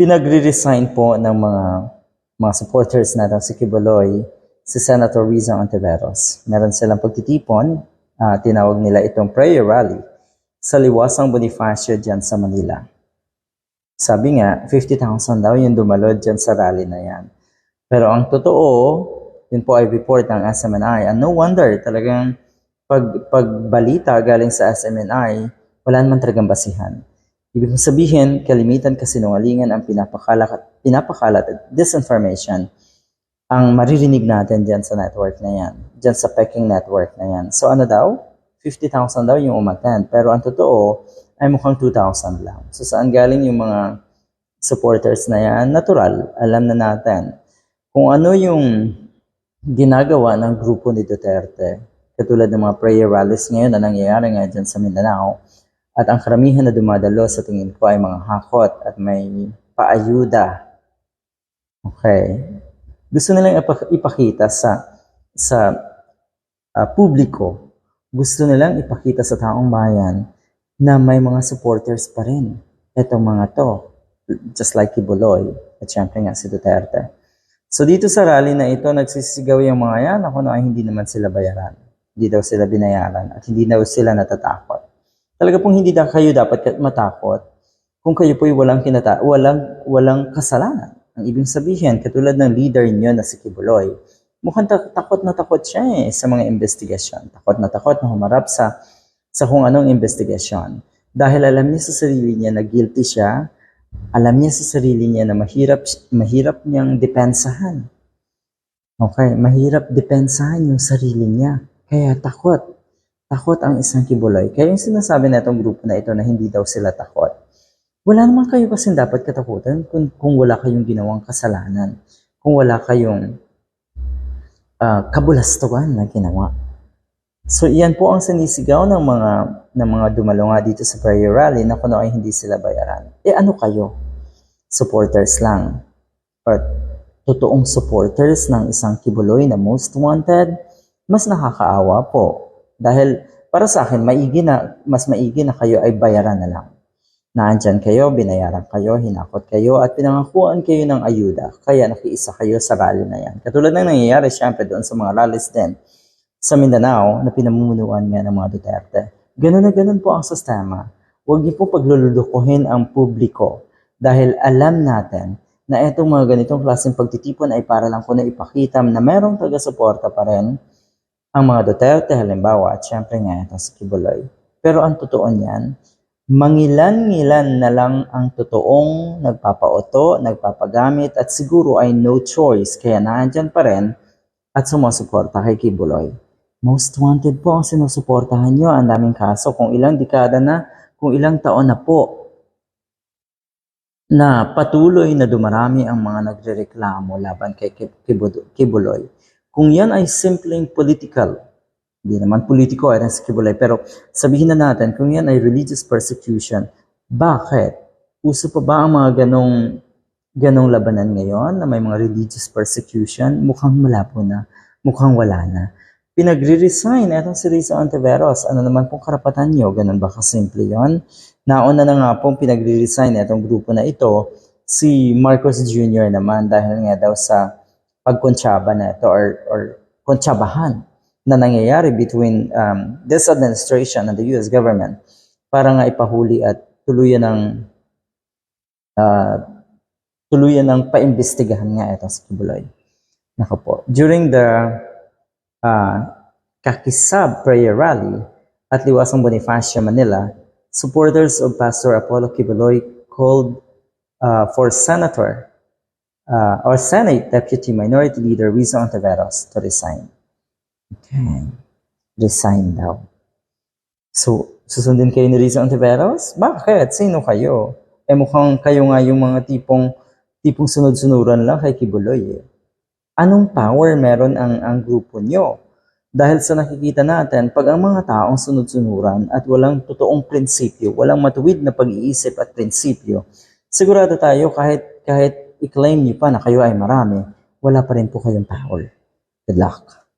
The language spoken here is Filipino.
pinagre-resign po ng mga mga supporters natin si Kibuloy, si Senator Rizal Ontiveros. Meron silang pagtitipon, ah, tinawag nila itong prayer rally sa liwasang Bonifacio dyan sa Manila. Sabi nga, 50,000 daw yung dumalod dyan sa rally na yan. Pero ang totoo, yun po ay report ng SMNI. And no wonder, talagang pag, pagbalita galing sa SMNI, wala naman talagang basihan. Ibig sabihin, kalimitan kasinungalingan ang pinapakalat, pinapakalat at disinformation ang maririnig natin dyan sa network na yan, dyan sa Peking network na yan. So ano daw? 50,000 daw yung umattend. Pero ang totoo ay mukhang 2,000 lang. So saan galing yung mga supporters na yan? Natural, alam na natin. Kung ano yung ginagawa ng grupo ni Duterte, katulad ng mga prayer rallies ngayon na nangyayari nga dyan sa Mindanao, at ang karamihan na dumadalo sa tingin ko ay mga hakot at may paayuda. Okay. Gusto nilang ipak- ipakita sa sa ah, publiko, gusto nilang ipakita sa taong bayan na may mga supporters pa rin. Etong mga to, just like Kibuloy, at syempre nga si Duterte. So dito sa rally na ito, nagsisigaw yung mga yan, ako na hindi naman sila bayaran. Hindi daw sila binayaran at hindi daw sila natatakot. Talaga pong hindi na kayo dapat matakot kung kayo po'y walang kinata walang walang kasalanan. Ang ibig sabihin, katulad ng leader niyo na si Kibuloy, mukhang ta- takot na takot siya eh sa mga investigasyon. Takot na takot na humarap sa sa kung anong investigasyon. Dahil alam niya sa sarili niya na guilty siya, alam niya sa sarili niya na mahirap mahirap niyang depensahan. Okay, mahirap depensahan yung sarili niya. Kaya takot. Takot ang isang kibuloy. Kaya yung sinasabi na itong grupo na ito na hindi daw sila takot. Wala naman kayo kasi dapat katakutan kung, kung wala kayong ginawang kasalanan. Kung wala kayong ah, kabulastugan na ginawa. So iyan po ang sinisigaw ng mga ng mga dumalo nga dito sa prayer rally na kuno ay hindi sila bayaran. Eh ano kayo? Supporters lang. Or totoong supporters ng isang kibuloy na most wanted, mas nakakaawa po. Dahil para sa akin, maigi na, mas maigi na kayo ay bayaran na lang. Naandyan kayo, binayaran kayo, hinakot kayo, at pinangakuan kayo ng ayuda. Kaya nakiisa kayo sa rally na yan. Katulad ng nangyayari syempre doon sa mga rallies din sa Mindanao na pinamumunuan nga ng mga Duterte. Ganun na ganun po ang sistema. Huwag niyo po pagluludukuhin ang publiko dahil alam natin na itong mga ganitong klaseng pagtitipon ay para lang ko na ipakita na merong taga-suporta pa rin ang mga Duterte halimbawa at syempre nga ito si Kibuloy. Pero ang totoo niyan, mangilan-ngilan na lang ang totoong nagpapauto, nagpapagamit at siguro ay no choice kaya naandyan pa rin at sumusuporta kay Kibuloy. Most wanted po ang sinusuportahan nyo. Ang daming kaso. Kung ilang dekada na, kung ilang taon na po na patuloy na dumarami ang mga nagrereklamo laban kay Kib- Kibu- Kibuloy. Kung yan ay simpleng political, hindi naman politiko ay si Kibuloy, pero sabihin na natin, kung yan ay religious persecution, bakit? Uso pa ba ang mga ganong, ganong labanan ngayon na may mga religious persecution? Mukhang malabo na. Mukhang wala na pinagre-resign etong si Rizal Antiveros. Ano naman pong karapatan nyo? Ganun ba kasimple yon? Nauna na nga pong pinagre-resign etong grupo na ito, si Marcos Jr. naman dahil nga daw sa pagkontsaba na ito or, or kontsabahan na nangyayari between um, this administration and the US government para nga ipahuli at tuluyan ng uh, tuluyan ng paimbestigahan nga ito si Kibuloy. Nako po. During the uh, Kakisab Prayer Rally at Liwasang Bonifacio, Manila, supporters of Pastor Apollo Kibuloy called uh, for Senator uh, or Senate Deputy Minority Leader Rizal Ontiveros to resign. Okay. Resign daw. So, susundin kayo ni Rizal Ontiveros? Bakit? Sino kayo? Eh mukhang kayo nga yung mga tipong tipong sunod-sunuran lang kay Kibuloy eh anong power meron ang, ang grupo nyo? Dahil sa nakikita natin, pag ang mga taong sunod-sunuran at walang totoong prinsipyo, walang matuwid na pag-iisip at prinsipyo, sigurado tayo kahit, kahit i-claim niyo pa na kayo ay marami, wala pa rin po kayong power. Good luck.